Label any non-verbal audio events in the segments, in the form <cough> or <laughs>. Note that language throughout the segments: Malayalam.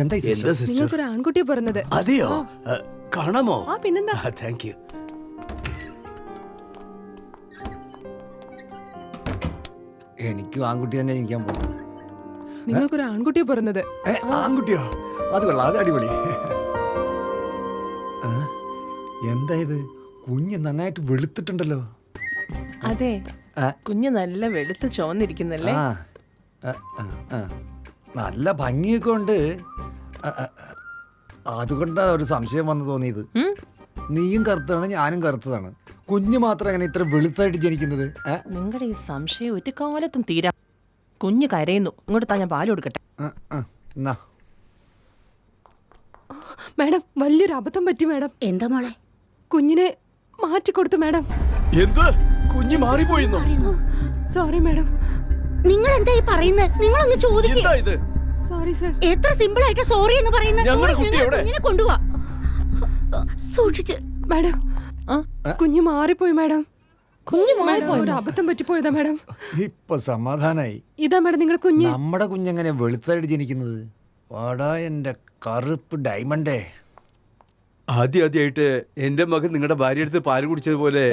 എന്താ എന്താ കാണാമോ? ആ പിന്നെന്താ? എനിക്കും ആൺകുട്ടി തന്നെ ആൺകുട്ടിയെ പറഞ്ഞത് ആൺകുട്ടിയോ? അത് കൊള്ളാം അത് അടിപൊളി. എന്താ ഇത്? കുഞ്ഞ് നന്നായിട്ട് വെളുത്തിട്ടുണ്ടല്ലോ. അതെ. കുഞ്ഞ് നല്ല വെളുത്ത് ചോന്നിരിക്കുന്നല്ലേ ആ, ആ, ആ, ആ. നല്ല ഭംഗിയൊക്കെ ഉണ്ട്. ആ, ആ, ആ. അതുകൊണ്ടാ ഒരു സംശയം വന്നു തോന്നിയത്. ഉം? നീയും കറുത്തതാണ് ഞാനും കറുത്തതാണ്. കുഞ്ഞു മാത്രം അങ്ങനെ ഇത്ര വെളുത്തായിട്ട് ജനിക്കുന്നത്? ഏ? നിങ്ങളുടെ ഈ സംശയം ഒരു കാലത്തും തീരാ. കുഞ്ഞ് കരയുന്നു. ഇങ്ങോട്ട് താ ഞാൻ പാൽ കൊടുക്കട്ടെ. ആ, ആ, എന്നാ. മാഡം വലിയൊരു അബദ്ധം പറ്റി മാഡം. എന്താ മോളെ? കുഞ്ഞിനെ മാറ്റി കൊടുത്തു മാഡം. എന്ത്? കുഞ്ഞ് മാറിപ്പോയിന്നോ? സോറി മാഡം നിങ്ങൾ എന്താ ഈ പറയുന്നത്? നിങ്ങളൊന്ന് ചോദിക്കുക എന്താ ഇത്? സോറി സർ എത്ര സിമ്പിൾ ആയിട്ട് സോറി എന്ന് പറയുന്നത്? ഞങ്ങളുടെ കുട്ടി എവിടെ? കുഞ്ഞിനെ കൊണ്ടുപോവാ സൂക്ഷിച്ച്. മാഡം കുഞ്ഞു മാറിപ്പോയി മാഡം കുഞ്ഞ് മാറിപ്പോയി. ഒരു അബദ്ധം പറ്റിപ്പോയതാ മാഡം ഇപ്പൊ സമാധാനായി. ഇതാ മാഡം നിങ്ങളുടെ കുഞ്ഞ്. നമ്മുടെ കുഞ്ഞെങ്ങനെ വെളുത്തായിട്ട് ജനിക്കുന്നത്? വാടാ എന്റെ കറുപ്പ് ഡയമണ്ടേ ആദ്യം ആദ്യമായിട്ട് എന്റെ മകൻ നിങ്ങളുടെ ഭാര്യ എടുത്ത് പാൽ കുടിച്ചതുപോലെ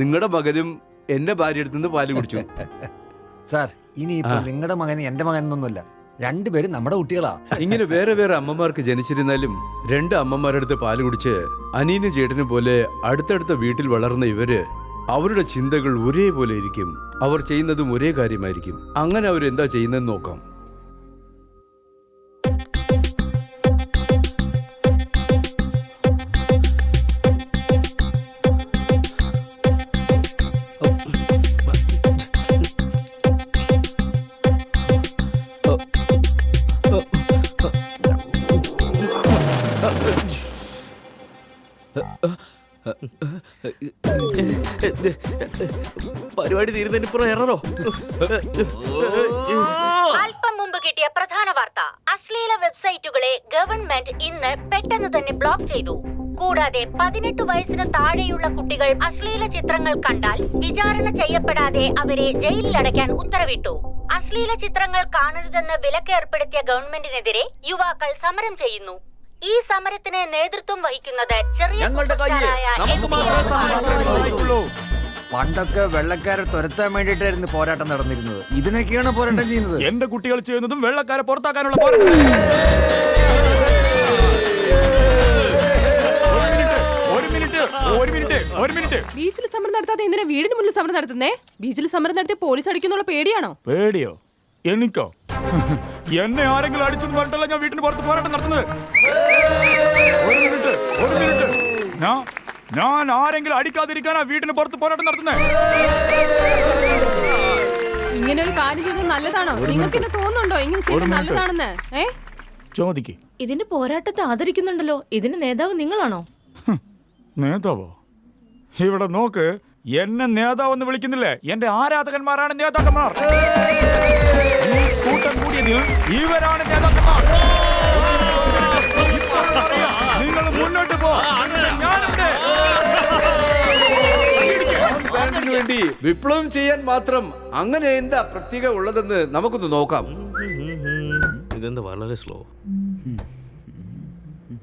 നിങ്ങളുടെ മകനും എന്റെ ഭാര്യ അടുത്തുനിന്ന് പാൽ കുടിച്ചു. <laughs> സാർ ഇനിയിപ്പോ നിങ്ങളുടെ മകൻ എന്റെ മകൻ എന്നൊന്നുമല്ല. രണ്ടുപേരും നമ്മുടെ കുട്ടികളാ. <laughs> ഇങ്ങനെ വേറെ വേറെ അമ്മമാർക്ക് ജനിച്ചിരുന്നാലും രണ്ട് അമ്മമാരുടെ അടുത്ത് പാൽ കുടിച്ച് അനീനും ചേട്ടനും പോലെ അടുത്തടുത്ത വീട്ടിൽ വളർന്ന ഇവർ അവരുടെ ചിന്തകൾ ഒരേപോലെ ഇരിക്കും. അവർ ചെയ്യുന്നതും ഒരേ കാര്യമായിരിക്കും. അങ്ങനെ അവരെന്താ ചെയ്യുന്നതെന്ന് നോക്കാം. പരിപാടി തീരുന്നതിന് തീരുന്നതിനിപ്പുറം എററോ? അല്പം മുമ്പ് കിട്ടിയ പ്രധാന വാർത്ത. അശ്ലീല വെബ്സൈറ്റുകളെ ഗവൺമെന്റ് ഇന്ന് പെട്ടെന്ന് തന്നെ ബ്ലോക്ക് ചെയ്തു. കൂടാതെ പതിനെട്ട് വയസ്സിന് താഴെയുള്ള കുട്ടികൾ അശ്ലീല ചിത്രങ്ങൾ കണ്ടാൽ വിചാരണ ചെയ്യപ്പെടാതെ അവരെ ജയിലിൽ അടയ്ക്കാൻ ഉത്തരവിട്ടു. അശ്ലീല ചിത്രങ്ങൾ കാണരുതെന്ന് വിലക്ക് ഏർപ്പെടുത്തിയ ഗവൺമെന്റിനെതിരെ യുവാക്കൾ സമരം ചെയ്യുന്നു. ഈ സമരത്തിന് നേതൃത്വം വഹിക്കുന്നത് ചെറിയ പണ്ടൊക്കെ വെള്ളക്കാരെ തുരത്താൻ വേണ്ടിയിട്ടായിരുന്നു പോരാട്ടം നടന്നിരുന്നത്. ഇതിനൊക്കെയാണ് പോരാട്ടം ചെയ്യുന്നത്. എന്റെ കുട്ടികൾ ചെയ്യുന്നതും വെള്ളക്കാരെ പുറത്താക്കാനുള്ള പോരാട്ടം. ഒരു മിനിറ്റ് ഒരു മിനിറ്റ് ഒരു മിനിറ്റ് ബീച്ചിൽ സമരം നടത്താതെ എന്തിനാ വീടിന് മുന്നിൽ സമരം നടത്തുന്നേ? ബീച്ചിൽ സമരം നടത്തി പോലീസ് അടിക്കുന്നുള്ള പേടിയാണോ? പേടിയോ? എനിക്കോ? എന്നെ ആരെങ്കിലും അടിച്ചെന്ന് പറഞ്ഞിട്ടല്ല ഞാൻ വീട്ടിന് പുറത്ത് പോരാട്ടം നടത്തുന്നത്? ഒരു മിനിറ്റ് ഒരു മിനിറ്റ്. ഞാൻ ഞാൻ ആരെങ്കിലും അടിക്കാതിരിക്കാനാ വീട്ടിന് പുറത്ത് പോരാട്ടം നടത്തുന്നത്? ഇങ്ങനെ ഒരു കാര്യം ചെയ്തത് നല്ലതാണോ? നിങ്ങൾക്ക് എന്നെ തോന്നുന്നുണ്ടോ? ഇങ്ങനെ ചെയ്തത്. നല്ലതാണെന്ന്? ഏ? ചോദിക്ക്. ഇതിന്റെ പോരാട്ടത്തെ ആദരിക്കുന്നുണ്ടല്ലോ. ഇതിന് നേതാവ് നിങ്ങളാണോ? നേതാവോ? ഇവിടെ നോക്ക് എന്നെ നേതാവെന്ന് വിളിക്കുന്നില്ലേ? എന്റെ ആരാധകന്മാരാണ് നേതാക്കന്മാർ. ഈ കൂട്ടം കൂടിയതിൽ ഇവരാണ് നേതാക്കന്മാർ. നിങ്ങൾ മുന്നോട്ട് പോ. വേണ്ടി വിപ്ലവം ചെയ്യാൻ മാത്രം അങ്ങനെ എന്താ പ്രത്യേക ഉള്ളതെന്ന് നമുക്കൊന്ന് നോക്കാം. ഇതെന്താ വളരെ സ്ലോ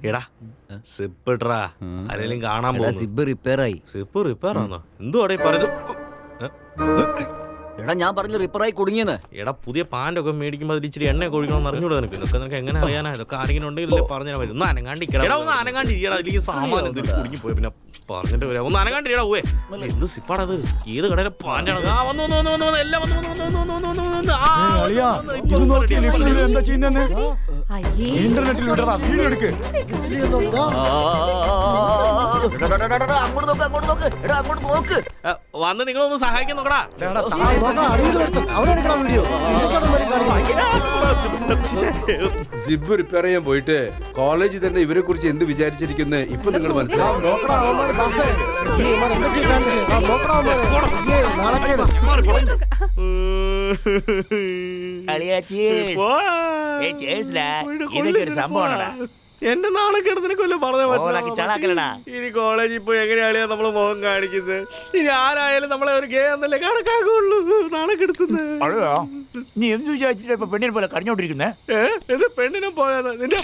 എടാ സിപ്പ് ഇട്രാ ആരെങ്കിലും കാണാൻ പോകും സിബ് റിപ്പയർ ആയി. സിപ്പ് റിപ്പയർ ആണോ എന്തുവാടേ പറയുന്നത്? എടാ ഞാൻ പറഞ്ഞ റിപ്പറായി കുടുങ്ങിയെന്ന്. എടാ പുതിയ പാന്റ് ഒക്കെ മേടിക്കുമ്പോൾ അതിൽ ഇച്ചിരി എണ്ണ എന്ന് അറിഞ്ഞൂടാ നിനക്ക്. ഇതൊക്കെ നിനക്ക് എങ്ങനെ അറിയാനാ? ഇതൊക്കെ ആരെങ്കിലും ഉണ്ടെങ്കിൽ പറഞ്ഞു തരാൻ പറ്റും. ഒന്ന് അനങ്ങാണ്ടിരിക്കണം എടാ ഒന്ന് അനങ്ങാണ്ടിരിക്കണം അതിലേക്ക് സാമാനം എന്തെങ്കിലും കുടുങ്ങി പോയി പിന്നെ പറഞ്ഞിട്ട് വരാം. ഒന്ന് അനങ്ങാണ്ടിരിക്കടാ പോവേ എന്ത് സിപ്പാടാ അത് ഏത് കടയിലെ പാന്റാണ് ആ വന്നു വന്നു വന്നു വന്നു വന്നു. എല്ലാം വന്നു വന്നു വന്നു വന്നു വന്നു വന്നു വന്നു. ആ ഇത് നോക്കി ലിഫ്റ്റിൽ. എന്താ ചെയ്യുന്നെന്ന് അയ്യേ. ഇന്റർനെറ്റിൽ വിടറാ. വീഡിയോ എടുക്ക്. അങ്ങോട്ട് നോക്ക് അങ്ങോട്ട് നോക്ക്. എടാ അങ്ങോട്ട് നോക്ക്. വന്ന് നിങ്ങളൊന്ന് സഹായിക്കാൻ നോക്കടാ. സിബ് റിപ്പയർ ചെയ്യാൻ പോയിട്ട് കോളേജിൽ തന്നെ ഇവരെ കുറിച്ച് എന്ത് വിചാരിച്ചിരിക്കുന്നു ഇപ്പൊ നിങ്ങൾ മനസ്സിലാവും ഇതൊക്കെ ഒരു സംഭവമാണടാ. എന്റെ നാണക്കേട് നിനക്കൊല്ല പറഞ്ഞ ഇനി കോളേജിൽ പോയി എങ്ങനെയാണ് നമ്മൾ മുഖം കാണിക്കുന്നത് ഇനി ആരായാലും നമ്മളെ ഒരു ഗേ എന്നല്ലേ കണക്കാക്കുള്ളൂ. നാണക്കെടുത്തുന്നത് കിടത്തുന്നത് നീ എന്ത് വിചാരിച്ചിട്ട് ഇപ്പൊ പെണ്ണിനെ പോലെ കരഞ്ഞോണ്ടിരിക്കുന്നേ? ഏ? ഇത് പെണ്ണിനെ പോലെ നിന്റെ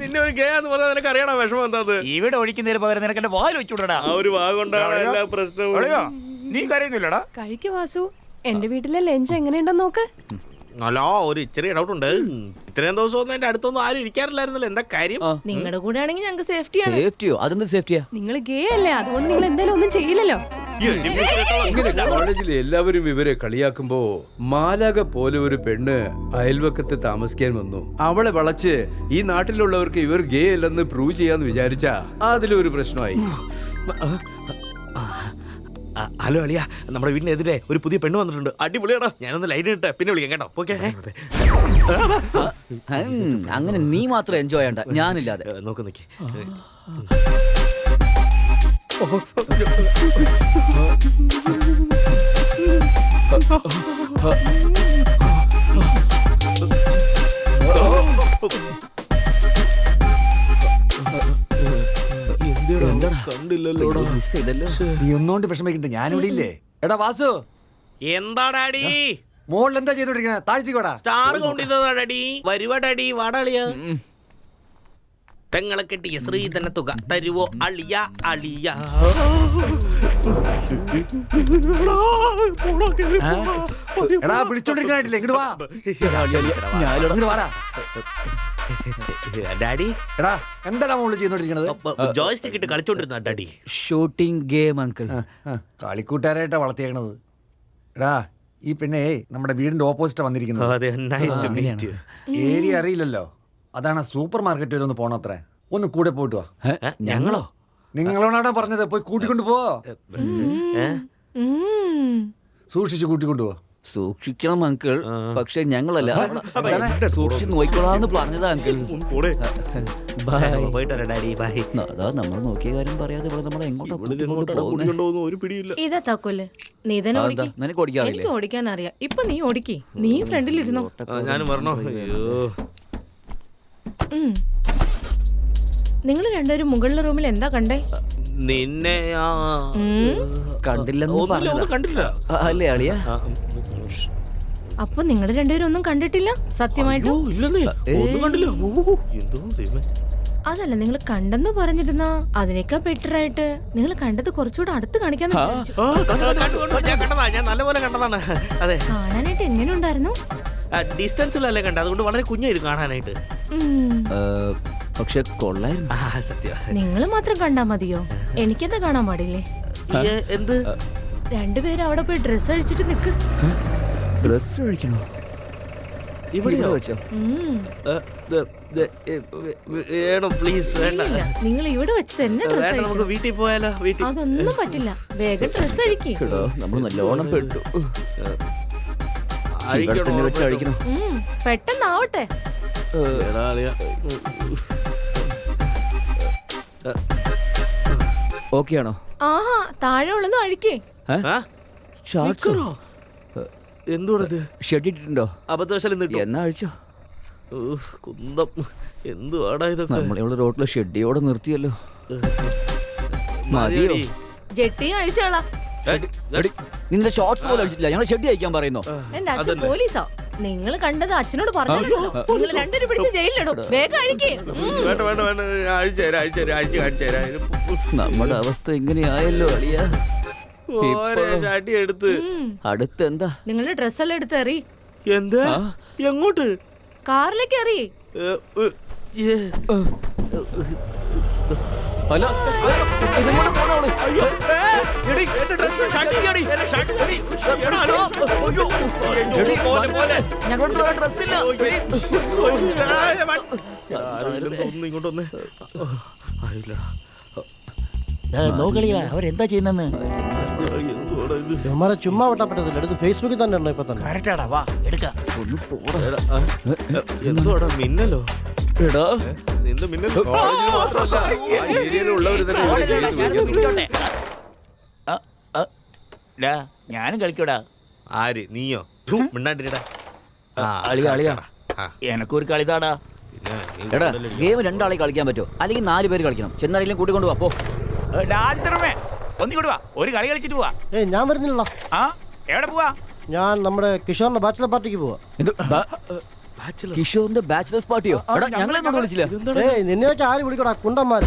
നിന്നെ ഒരു ഗേ എന്ന് പറഞ്ഞാൽ നിനക്ക് അറിയണ വിഷമം എന്താ? ഇവിടെ ഒഴിക്കുന്നതിന് പകരം നിനക്ക് എന്റെ വായിൽ വെച്ചുവിടടാ. ആ ഒരു ഭാഗം കൊണ്ടാണ് എല്ലാ പ്രശ്നവും. അളിയാ, നീ കരയുന്നില്ലടാ. കഴിക്കു വാസു. എന്റെ വീട്ടിലെ ലഞ്ച് എങ്ങനെയുണ്ടെന്ന് നോക്ക്. അല്ല ഒരു ഇച്ചിരി ഡൗട്ട് ഉണ്ട്. ഇത്രയും ദിവസം എന്റെ അടുത്തൊന്നും ആരും ഇരിക്കാറില്ലായിരുന്നല്ലോ. എന്താ കാര്യം? നിങ്ങളുടെ കൂടെ ആണെങ്കിൽ ഞങ്ങൾക്ക് സേഫ്റ്റിയാണ് സേഫ്റ്റിയോ അതെന്ത് സേഫ്റ്റിയാ നിങ്ങൾ ഗേ അല്ലേ? അതുകൊണ്ട് നിങ്ങൾ എന്തായാലും ഒന്നും ചെയ്യില്ലല്ലോ. ഇങ്ങനെ കോളേജിൽ എല്ലാവരും ഇവരെ കളിയാക്കുമ്പോ മാലാക പോലെ ഒരു പെണ്ണ് അയൽവക്കത്ത് താമസിക്കാൻ വന്നു. അവളെ വളച്ച് ഈ നാട്ടിലുള്ളവർക്ക് ഇവർ ഗേ അല്ലെന്ന് പ്രൂവ് ചെയ്യാന്ന് വിചാരിച്ച അതിലൊരു പ്രശ്നമായി. ഹലോ അളിയ. നമ്മുടെ വീടിനെതിരെ ഒരു പുതിയ പെണ്ണ് വന്നിട്ടുണ്ട്. അടിപൊളിയാണോ ഞാനൊന്ന് ലൈൻ ഇട്ടെ പിന്നെ വിളിക്കാം കേട്ടോ. ഓക്കെ. അങ്ങനെ നീ മാത്രം എൻജോയ് ചെയ്യണ്ട ഞാനില്ലാതെ. നോക്ക് നോക്കി. കണ്ടില്ലല്ലോടാ. മിസ് ചെയ്തല്ലോ നീ ഒന്നുകൊണ്ട് വിഷമിക്കണ്ട ഞാനിവിടെ ഇല്ലേ എടാ വാസു. എന്താ ഡാഡി മോളിൽ എന്താ ചെയ്തോണ്ടിരിക്കണേ താഴ്ത്തിക്കോടാ സ്റ്റാർ കൗണ്ട് ചെയ്തതാ ഡാഡി വരുവ ഡാഡി വാടാളിയ പെങ്ങളെ കെട്ടിയ ശ്രീധന തുക. തരുവോ? അളിയ അളിയ. എടാ വിളിച്ചോണ്ടിരിക്കണായിട്ടില്ലേ? ഇങ്ങോട്ട് വാ. ഇങ്ങോട്ട് വാടാ. <laughs> ഡാഡി? എടാ എന്താടാ മോൾ ചെയ്തോണ്ടിരിക്കണത് ജോയിസ്റ്റിക് ഇട്ട് കളിച്ചോണ്ടിരുന്ന ഡാഡി. ഷൂട്ടിംഗ് ഗെയിം അങ്കിൾ കളിക്കൂട്ടുകാരായിട്ടാ വളർത്തിയേക്കണത്. എടാ ഈ പെണ്ണേ നമ്മുടെ വീടിന്റെ ഓപ്പോസിറ്റാ വന്നിരിക്കുന്നത്. അതെ നൈസ് ടു മീറ്റ് ഏരിയ അറിയില്ലല്ലോ. അതാണ് സൂപ്പർ മാർക്കറ്റ് വരെ ഒന്ന് പോണത്രേ. ഒന്ന് കൂടെ പോയിട്ട് വാ. ഞങ്ങളോ? നിങ്ങളോടാ പറഞ്ഞത്? പോയി കൂട്ടിക്കൊണ്ടു പോ. സൂക്ഷിച്ച് കൂട്ടിക്കൊണ്ടു പോ സൂക്ഷിക്കണം അങ്കിൾ പക്ഷെ ഞങ്ങളല്ല. സൂക്ഷിച്ച് നോക്കിക്കോളാന്ന് പറഞ്ഞതാ അങ്കിൾ അതാ നമ്മൾ നോക്കിയ കാര്യം പറയാതെ ഇവിടെ നമ്മളെ എങ്ങോട്ടാ ഇതാ താക്കോൽ. നീ തന്നെ നിനക്ക് ഓടിക്കാറില്ലേ? ഓടിക്കാൻ അറിയാം ഇപ്പൊ നീ ഓടിക്ക്. നീ ഫ്രണ്ടിൽ ഇരുന്നോ ഞാനും അയ്യോ. നിങ്ങൾ രണ്ടുപേരും മുകളിലെ റൂമിൽ എന്താ കണ്ടേ? നിന്നെ ആ ഉം. കണ്ടില്ലെന്ന് ഒന്നുമില്ല, പറഞ്ഞതാ. ഒന്നും കണ്ടില്ല ആ, അല്ലേ അളിയ? ആ, ഉം. അപ്പൊ നിങ്ങൾ രണ്ടുപേരും ഒന്നും കണ്ടിട്ടില്ല? സത്യമായിട്ട്? അയ്യോ, ഇല്ലെന്നേ. ഒന്നും കണ്ടില്ല. ഓ, എന്തോ ദൈവമേ. അതല്ല നിങ്ങൾ കണ്ടെന്ന് പറഞ്ഞിരുന്ന അതിനേക്കാ ബെറ്റർ ആയിട്ട് നിങ്ങൾ കണ്ടത് കുറച്ചുകൂടെ അടുത്ത് കാണിക്കാൻ ആ, കണ്ടു, കണ്ടു, കണ്ടു. ഞാൻ കണ്ടതാ ഞാൻ നല്ലപോലെ കണ്ടതാണ്. അതെ. കാണാനായിട്ട് എങ്ങനെ ഉണ്ടായിരുന്നു ഡിസ്റ്റൻസിലല്ലേ കണ്ട അതുകൊണ്ട് വളരെ കുഞ്ഞായിരുന്നു കാണാനായിട്ട്. പക്ഷെ കൊള്ളായിരുന്നു. ആ സത്യം. നിങ്ങൾ മാത്രം കണ്ടാ മതിയോ? എനിക്കെന്താ കാണാൻ പാടില്ലേ? ഏ, എന്ത്? രണ്ടുപേരും അവിടെ പോയി ഡ്രസ്സ് അഴിച്ചിട്ട് നിക്ക്. ഡ്രസ് അഴിക്കണോ? ഇവിടെ വെച്ചോ. ഉം. വേണം പ്ലീസ് വേണ്ട. നിങ്ങൾ ഇവിടെ വെച്ച് തന്നെ ഡ്രസ്സ് വേണ്ട നമുക്ക് വീട്ടിൽ പോയാലോ? വീട്ടിൽ. അതൊന്നും പറ്റില്ല. വേഗം ഡ്രസ്സ് അഴിക്ക്. എടോ നമ്മൾ നല്ലോണം പെട്ടു. ഇവിടെ അഴിക്കണോ തന്നെ വെച്ച് അഴിക്കണോ ഉം, പെട്ടെന്നാവട്ടെ. എടാ, അളിയാ. ഓക്കെ ആണോ? ആഹാ താഴെ ഉള്ളതും അഴിക്കേ? ഷാർട്സോ. നിക്കറോ? ഷെഡ് ഇട്ടിട്ടുണ്ടോ അബദ്ധവശാലും നിട്ടു എന്നാ അഴിച്ചോ. കുന്തം. എന്തുവാടാ ഇതൊക്കെ? നമ്മളിവിടെ റോട്ടിൽ ഷെഡിയോടെ നിർത്തിയല്ലോ. മതിയോ? ജെട്ടി അഴിച്ചോളാം. ഏ, ഷോർട്സ് പോലും അടിച്ചിട്ടില്ല ഞങ്ങൾ ഷെഡി അയക്കാൻ പറയുന്നു? എന്റെ അച്ഛൻ പോലീസാ. നിങ്ങൾ കണ്ടത് അച്ഛനോട് പറഞ്ഞു നിങ്ങൾ രണ്ടുപേരും പിടിച്ച് ജയിലിലിടും. വേഗം അഴിക്കേ. വേണ്ട വേണ്ട വേണ്ട. ഞാൻ അഴിച്ചു തരാം അഴിച്ചു തരാം അഴിച്ച് കാണിച്ചു തരാം. ഇത് നമ്മുടെ അവസ്ഥ ഇങ്ങനെയായല്ലോ അളിയ? ഓരോ ചാട്ടി എടുത്ത്. അടുത്ത് എന്താ നിങ്ങളുടെ ഡ്രസ്സെല്ലാം എടുത്ത് എറി. എന്താ? എങ്ങോട്ട്? കാറിലേക്ക് എറി. ഹലോ. പോണോ അല്ല ഇതെങ്ങോട്ട് പോണവൾ? അയ്യോ, ഞങ്ങളുടെ. നോക്കളിയാ അവരെന്താ ചെയ്യുന്നെന്ന് എന്തുവാടാ ഇത്? ഇവന്മാരെ ചുമ്മാ വിട്ടാ പറ്റത്തില്ല എടുത്ത് ഫേസ്ബുക്കിൽ തന്നെ ഉണ്ടോ ഇപ്പൊ തന്നെ കറക്റ്റാടാ വാ എടുക്കാം ഒന്ന് പോടാ. എടാ, ആ, എന്തുവാടാ മിന്നലോ എടാ എന്ത് മിന്നൽ കോളേജിൽ മാത്രമല്ല ഏരിയയിലുള്ളവർ തന്നെ. ഡാ ഞാനും കളിക്കൂടാ. ആര് നീയോ? മിണ്ടാണ്ടിരിടാ ആ, അളിയാ അളിയാ ആ, എനക്കൊരു കളിതാടാ. എടാ. ഗെയിം രണ്ടാളെ കളിക്കാൻ പറ്റുമോ അല്ലെങ്കിൽ നാല് പേര് കളിക്കണം. ചെന്നാരെങ്കിലും കൂട്ടിക്കൊണ്ട് പോ. ആദ്യത്തെ ഒന്നി കൂടി വാ ഒരു കളി കളിച്ചിട്ട് പോവാ. ഏയ് ഞാൻ വരുന്നില്ല ആ എവിടെ പോവാ? ഞാൻ നമ്മുടെ കിഷോറിന്റെ ബാച്ചിലർ പാർട്ടിക്ക് പോവാ. കിഷോറിന്റെ ബാച്ചിലേഴ്സ് പാർട്ടിയോ എടാ ഞങ്ങളെ ഒന്നും വിളിച്ചില്ല. ഏയ് നിന്നെ വെച്ച് ആര് വിളിക്കടാ കുണ്ടന്മാര്?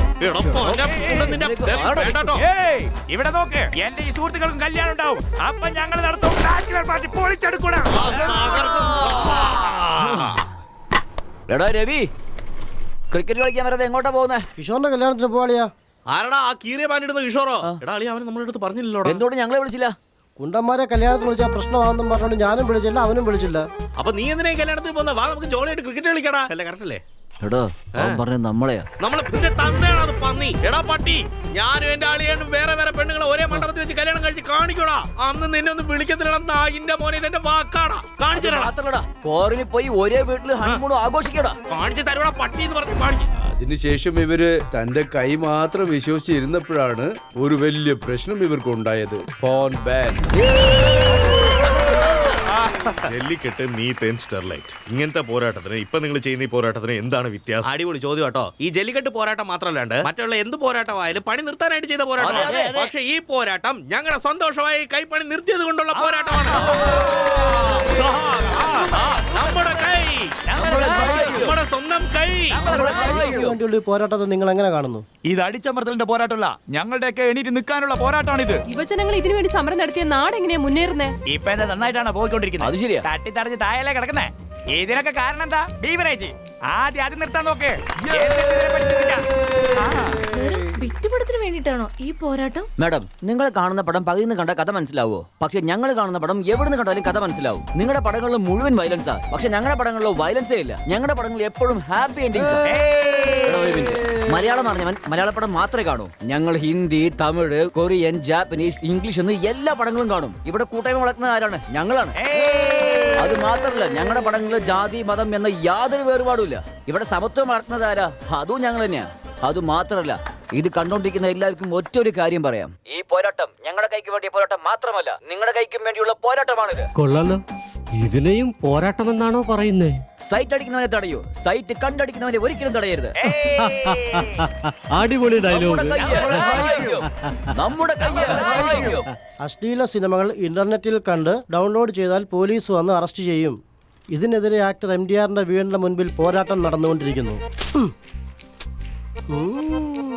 ഇവിടെ നോക്ക് എന്റെ ഈ സുഹൃത്തുക്കൾക്കും കല്യാണം ഉണ്ടാവും. അപ്പൊ ഞങ്ങൾ നടത്തും. ബാച്ചിലർ പാർട്ടി പൊളിച്ചെടുക്കൂടാ. എടാ രവി ക്രിക്കറ്റ് കളിക്കാൻ വരാതെ എങ്ങോട്ടാ പോകുന്നേ? കിഷോറിന്റെ കല്യാണത്തിന് പോവാളിയാ. ആരടാ ആ കീറിയ പാനിടുന്ന കിഷോറോ? എടാ അളി അവൻ നമ്മളെടുത്ത് അടുത്ത് പറഞ്ഞില്ലല്ലോ എന്തുകൊണ്ട് ഞങ്ങളെ വിളിച്ചില്ല? കുണ്ടന്മാരെ കല്യാണത്തിന് വിളിച്ചാൽ പ്രശ്നമാണെന്നും പറഞ്ഞുകൊണ്ട് ഞാനും വിളിച്ചില്ല അവനും വിളിച്ചില്ല. അപ്പൊ നീ എന്തിനാ ഈ കല്യാണത്തിന് പോകുന്നത് വാ നമുക്ക് ജോളിയായിട്ട് ക്രിക്കറ്റ് കളിക്കടാ. അല്ലേ കറക്റ്റ് അല്ലേ? എടാ അവൻ പറഞ്ഞ നമ്മളെയാ. നമ്മളെ പിന്നെ പന്നി. എടാ പട്ടി ഞാനും എന്റെ ആളിയാണ്ടും വേറെ വേറെ പെണ്ണുങ്ങളെ ഒരേ മണ്ഡപത്തിൽ വെച്ച് കല്യാണം കഴിച്ച് കാണിക്കോടാ. അന്ന് നിന്നെ ഒന്ന് വിളിക്കത്തില്ലടാ നായിന്റെ മോനെ ഇതെന്റെ വാക്കാടാ. കാണിച്ചു തരാടാ. മാത്രല്ലടാ ഫോറിനിൽ പോയി ഒരേ വീട്ടിൽ ഹണിമൂൺ ആഘോഷിക്കടാ. കാണിച്ചു തരൂടാ പട്ടി എന്ന് പറഞ്ഞ് കാണിച്ചു. അതിനുശേഷം ഇവർ തന്റെ കൈ മാത്രം വിശ്വസിച്ചിരുന്നപ്പോഴാണ് ഒരു വലിയ പ്രശ്നം ഇവർക്ക് ഉണ്ടായത് phone ban Jallikattu methane Sterlite. ഇങ്ങനത്തെ പോരാട്ടത്തിന് ഇപ്പൊ നിങ്ങൾ ചെയ്യുന്ന ഈ പോരാട്ടത്തിന് എന്താണ് വ്യത്യാസം? അടിപൊളി ചോദ്യം കേട്ടോ. ഈ ജെല്ലിക്കെട്ട് പോരാട്ടം മാത്രമല്ലാണ്ട് മറ്റുള്ള എന്ത് പോരാട്ടമായാലും പണി നിർത്താനായിട്ട് ചെയ്ത പോരാട്ടമാണ്. അതെ, പക്ഷെ ഈ പോരാട്ടം ഞങ്ങളുടെ സന്തോഷമായി കൈപ്പണി നിർത്തിയത് കൊണ്ടുള്ള പോരാട്ടമാണ്. ആ, നമ്മുടെ കൈ. നമ്മുടെ സ്വന്തം കൈ. വേണ്ടിയുള്ള ഈ പോരാട്ടത്തെ നിങ്ങൾ എങ്ങനെ കാണുന്നു? ഇത് അടിച്ചമർത്തലിന്റെ പോരാട്ടമല്ല. ഞങ്ങളുടെയൊക്കെ എണീറ്റ് നിൽക്കാനുള്ള പോരാട്ടമാണിത്. യുവജനങ്ങൾ ഇതിനു വേണ്ടി സമരം നടത്തിയ നാട് എങ്ങനെയാ മുന്നേറുന്നേ? ഇപ്പൊ എന്താ നന്നായിട്ടാണ് പോയിക്കൊണ്ടിരിക്കുന്നത്? അത് ശരിയാ. തട്ടി തടഞ്ഞ് താഴെ കിടക്കുന്നേ? ഇതിനൊക്കെ കാരണം എന്താ? ബീവറേജ്. ആദ്യം ആദ്യം നിർത്താൻ നോക്ക്. വിറ്റുപടത്തിന് വേണ്ടിട്ടാണോ ഈ പോരാട്ടം? മാഡം നിങ്ങൾ കാണുന്ന പടം പകുതി നിന്ന് കണ്ട കഥ മനസ്സിലാവോ? പക്ഷെ ഞങ്ങൾ കാണുന്ന പടം എവിടുന്ന് കണ്ടാലും കഥ മനസ്സിലാവും. നിങ്ങളുടെ പടങ്ങളിൽ മുഴുവൻ വയലൻസാ പക്ഷെ ഞങ്ങളുടെ പടങ്ങളിൽ വയലൻസേ ഇല്ല. ഞങ്ങളുടെ പടങ്ങളിൽ എപ്പോഴും ഹാപ്പി എൻഡിങ്സ് മലയാളം അറിഞ്ഞവൻ മലയാള പടം മാത്രമേ കാണൂ. ഞങ്ങൾ Hindi Tamil Korean Japanese English എന്ന് എല്ലാ പടങ്ങളും കാണും. ഇവിടെ കൂട്ടായ്മ വളർത്തുന്ന ആരാണ്? ഞങ്ങളാണ്. അത് മാത്രമല്ല ഞങ്ങളുടെ പടങ്ങളിൽ ജാതി മതം എന്ന യാതൊരു വേറുപാടുമില്ല ഇവിടെ സമത്വം വളർത്തുന്നത് ആരാ? അതും ഞങ്ങൾ തന്നെയാ. അത് മാത്രമല്ല ഇത് കണ്ടോണ്ടിരിക്കുന്ന എല്ലാവർക്കും ഒറ്റൊരു കാര്യം പറയാം. ഈ പോരാട്ടം ഞങ്ങളുടെ കൈക്ക് വേണ്ടിയ പോരാട്ടം മാത്രമല്ല നിങ്ങളുടെ കൈക്കും വേണ്ടിയുള്ള പോരാട്ടമാണിത്. കൊള്ളാലോ. ഇതിനെയും പോരാട്ടമെന്നാണോ പറയുന്നേ? സൈറ്റ് അടിക്കുന്നവനെ തടയൂ. സൈറ്റ് കണ്ടടിക്കുന്നവനെ ഒരിക്കലും തടയരുത്. <laughs> അടിപൊളി ഡയലോഗ് നമ്മുടെ. അശ്ലീല സിനിമകൾ ഇന്റർനെറ്റിൽ കണ്ട് ഡൗൺലോഡ് ചെയ്താൽ പോലീസ് വന്ന് അറസ്റ്റ് ചെയ്യും. ഇതിനെതിരെ ആക്ടർ എം ഡി ആറിന്റെ വീടിന്റെ മുൻപിൽ പോരാട്ടം നടന്നുകൊണ്ടിരിക്കുന്നു. ഉം. ഉം.